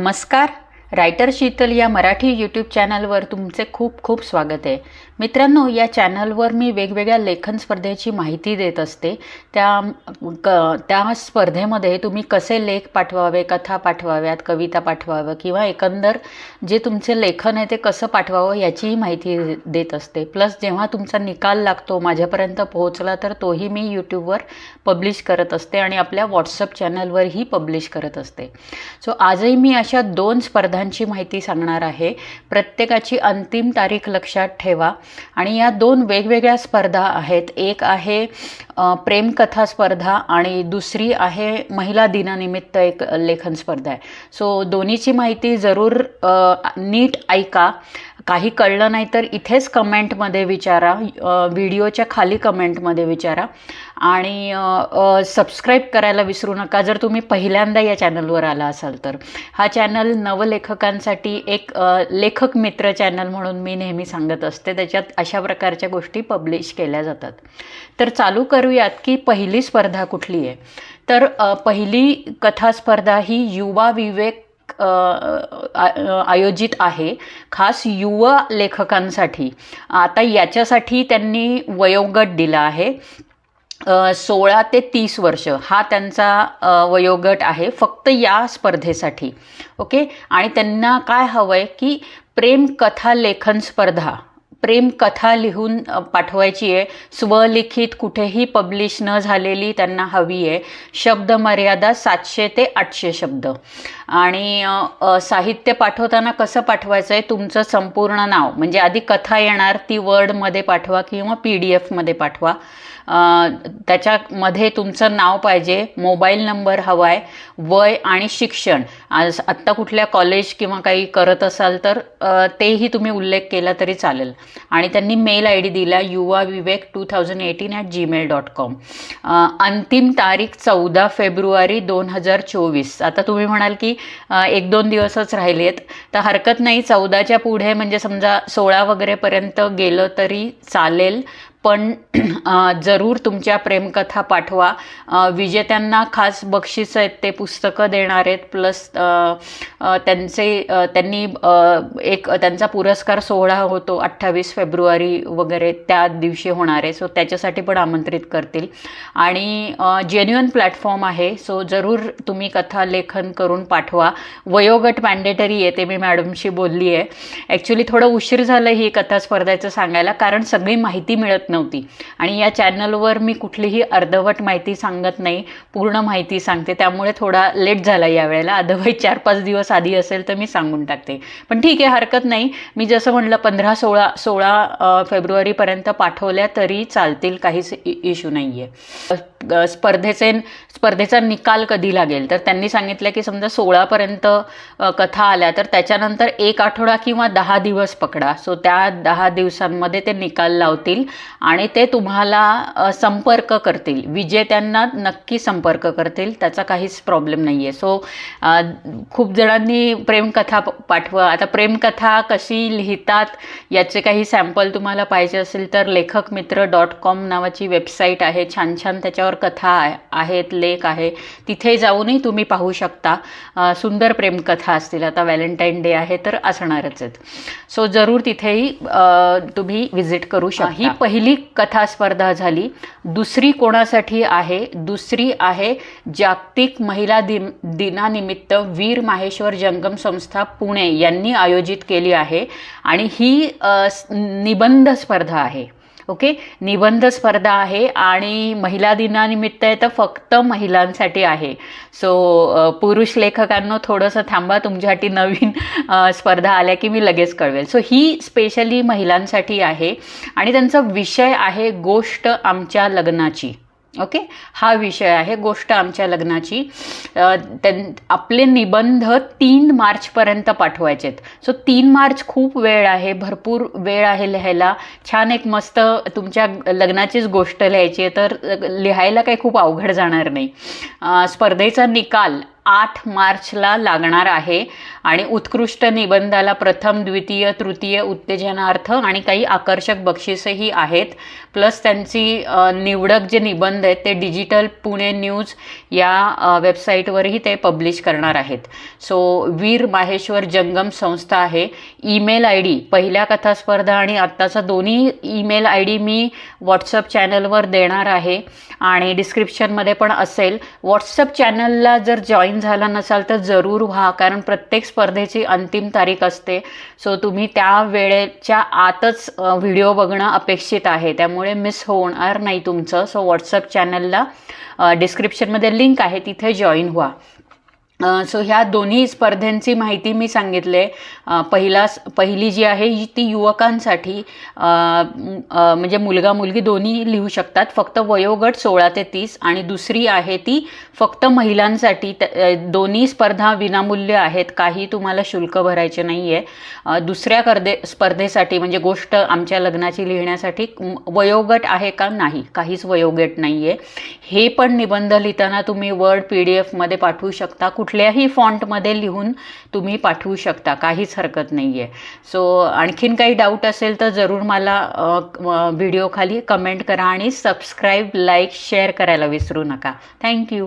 नमस्कार. रायटर शीतल या मराठी यूट्यूब चॅनलवर तुमचे खूप खूप स्वागत आहे. मित्रांनो या चॅनलवर मी वेगवेगळ्या लेखन स्पर्धेची माहिती देत असते. त्या क त्या स्पर्धेमध्ये तुम्ही कसे लेख पाठवावे कथा पाठवाव्यात कविता पाठवावं किंवा एकंदर जे तुमचे लेखन आहे ते कसं पाठवावं याचीही माहिती देत असते. प्लस जेव्हा तुमचा निकाल लागतो माझ्यापर्यंत पोहोचला तर तोही मी यूट्यूबवर पब्लिश करत असते आणि आपल्या व्हॉट्सअप चॅनलवरही पब्लिश करत असते. सो आजही मी अशा दोन स्पर्धा स्पर्धांची माहिती सांगणार आहे. प्रत्येकाची अंतिम तारीख लक्षात ठेवा. आणि या दोन वेगवेगळ्या स्पर्धा आहेत. एक आहे प्रेमकथा स्पर्धा आणि दुसरी आहे महिला दिनानिमित्त एक लेखन स्पर्धा आहे. सो दोन्हीची माहिती जरूर नीट ऐका. काही कळलं नाही तर इथेच कमेंटमध्ये विचारा व्हिडिओच्या खाली कमेंटमध्ये विचारा. आणि सबस्क्राईब करायला विसरू नका. जर तुम्ही पहिल्यांदा या चॅनलवर आला असाल तर. हा चॅनल नवलेखकांसाठी एक लेखक मित्र चॅनल म्हणून मी नेहमी सांगत असते. त्याच्यात अशा प्रकारच्या गोष्टी पब्लिश केल्या जातात. तर चालू करूयात की पहिली स्पर्धा कुठली आहे? तर पहिली कथा स्पर्धा ही युवा विवेक आयोजित आहे खास युवा लेखकांसाठी. आता याच्यासाठी त्यांनी वयोगट दिला आहे. सोळा ते तीस वर्ष हा त्यांचा वयोगट आहे फक्त या स्पर्धेसाठी. ओके? आणि त्यांना काय हवं आहे की प्रेमकथा लेखन स्पर्धा. प्रेमकथा लिहून पाठवायची आहे. स्वलिखित कुठेही पब्लिश न झालेली त्यांना हवी आहे. शब्द मर्यादा सातशे ते आठशे शब्द. आणि साहित्य पाठवताना कसं पाठवायचं आहे? तुमचं संपूर्ण नाव म्हणजे आधी कथा येणार ती वर्डमध्ये पाठवा किंवा पी डी एफमध्ये पाठवा त्याच्यामध्ये तुमचं नाव पाहिजे मोबाईल नंबर हवा आहे वय आणि शिक्षण. आज आत्ता कुठल्या कॉलेज किंवा काही करत असाल तर तेही तुम्ही उल्लेख केला तरी चालेल. आणि त्यांनी मेल आय डी दिला Yuva Vivek two thousand eighteen at Gmail dot com अंतिम तारीख चौदा फेब्रुवारी दोन हजार चोवीस. आता तुम्ही म्हणाल की एक दोन दिवसच राहिले आहेत तर हरकत नाही चौदाच्या पुढे म्हणजे समजा सोळा वगैरेपर्यंत गेलं तरी चालेल. पण जरूर तुमच्या प्रेमकथा पाठवा. विजेत्यांना खास बक्षीस आहेत ते पुस्तकं देणार आहेत प्लस त्यांचे त्यांनी एक त्यांचा पुरस्कार सोहळा होतो अठ्ठावीस फेब्रुवारी वगैरे त्या दिवशी होणार आहे. सो त्याच्यासाठी पण आमंत्रित करतील. आणि जेन्युअन प्लॅटफॉर्म आहे. सो जरूर तुम्ही कथा लेखन करून पाठवा. वयोगट मॅन्डेटरी आहे ते मी मॅडमशी बोलली आहे ॲक्च्युली थोडं उशीर झालं ही कथा स्पर्धेचं सांगायला कारण सगळी माहिती मिळत नव्हती. आणि या चॅनलवर मी कुठलीही अर्धवट माहिती सांगत नाही पूर्ण माहिती सांगते. त्यामुळे थोडा लेट झाला यावेळेला अदरवाईज चार पाच दिवस आधी असेल तर मी सांगून टाकते. पण ठीक आहे हरकत नाही. मी जसं म्हटलं पंधरा सोळा सोळा फेब्रुवारीपर्यंत पाठवल्या तरी चालतील काहीच इश्यू नाही आहे स्पर्धेचे स्पर्धेचा निकाल कधी लागेल? तर त्यांनी सांगितलं की समजा सोळापर्यंत कथा आल्या तर त्याच्यानंतर एक आठवडा किंवा दहा दिवस पकडा. सो त्या दहा दिवसांमध्ये ते निकाल लावतील. आणि ते तुम्हाला संपर्क करतील. विजेत्यांना नक्की संपर्क करतील त्याचा काहीच प्रॉब्लेम नाही आहे सो खूप जणांनी प्रेमकथा पाठवा. आता प्रेमकथा कशी लिहितात याचे काही सॅम्पल तुम्हाला पाहिजे असेल तर लेखक मित्र डॉट कॉम नावाची वेबसाईट आहे. छान छान त्याच्यावर कथा आहे- आहेत लेख आहे. तिथे जाऊनही तुम्ही पाहू शकता. सुंदर प्रेमकथा असतील. आता व्हॅलेंटाईन डे आहे तर असणारच आहेत. सो जरूर तिथेही तुम्ही व्हिजिट करू शकता. ही पहिली कथा स्पर्धा झाली. दुसरी कोणासाठी आहे? दुसरी आहे जागतिक महिला दिन दिनानिमित्त वीर माहेश्वर जंगम संस्था पुणे यांनी आयोजित केली आहे आणि ही निबंध स्पर्धा आहे. ओके? निबंध स्पर्धा आहे आणि महिला दिनानिमित्त आहे तर फक्त महिलांसाठी आहे. सो पुरुष लेखकांना थोडंसं थांबा तुमच्यासाठी नवीन स्पर्धा आल्या की मी लगेच कळवेल. सो ही स्पेशली महिलांसाठी आहे आणि त्यांचा विषय आहे गोष्ट आमच्या लग्नाची. ओके? हा विषय आहे गोष्ट आमच्या लग्नाची. त्यां आपले निबंध तीन मार्चपर्यंत पाठवायचे आहेत सो तीन मार्च खूप वेळ आहे भरपूर वेळ आहे लिहायला. छान एक मस्त तुमच्या लग्नाचीच गोष्ट लिहायची आहे तर लिहायला काही खूप अवघड जाणार नाही. स्पर्धेचा निकाल आठ मार्चला लागणार आहे. आणि उत्कृष्ट निबंधाला प्रथम द्वितीय तृतीय उत्तेजनार्थ आणि काही आकर्षक बक्षिसंही आहेत. प्लस त्यांची निवडक जे निबंध आहेत ते डिजिटल पुणे न्यूज या वेबसाईटवरही ते पब्लिश करणार आहेत. सो वीर माहेश्वर जंगम संस्था आहे. ईमेल आय डी पहिल्या कथास्पर्धा आणि आत्ताचा दोन्ही ईमेल आय डी मी व्हॉट्सअप चॅनलवर देणार आहे. आणि डिस्क्रिप्शनमध्ये पण असेल. व्हॉट्सअप चॅनलला जर जॉईन जॉईन झाला नसाल तर जरूर व्हा कारण प्रत्येक स्पर्धेची अंतिम तारीख असते. सो तुम्ही त्या वेळेच्या आतच व्हिडिओ बघणं अपेक्षित आहे. त्यामुळे मिस होणार नाही तुमचं. सो व्हॉट्सअप चॅनलला डिस्क्रिप्शनमध्ये लिंक आहे तिथे जॉईन व्हा. सो ह्या दोन्ही स्पर्धेंची माहिती मी सांगितले. पहिला पहिली जी आहे ही ती युवकांसाठी म्हणजे मुलगा मुलगी दोन्ही लिहू शकतात. फक्त वयोगट सोळा ते तीस आणि दुसरी आहे ती फक्त महिलांसाठी. दोन्ही स्पर्धा विनामूल्य आहेत. काही तुम्हाला शुल्क भरायचे नाही आहे दुसऱ्या कर्दे स्पर्धेसाठी म्हणजे गोष्ट आमच्या लग्नाची लिहिण्यासाठी वयोगट आहे का नाही? काहीच वयोगट नाही आहे हे पण निबंध लिहिताना तुम्ही वर्ड पी डी एफमध्ये पाठवू शकता. कुठल्याही फॉन्टमध्ये लिहून तुम्ही पाठवू शकता काहीच हरकत नाही आहे सो आणखीन काही डाऊट असेल तर जरूर मला व्हिडिओ खाली कमेंट करा आणि सबस्क्राईब लाईक शेअर करायला विसरू नका. थँक्यू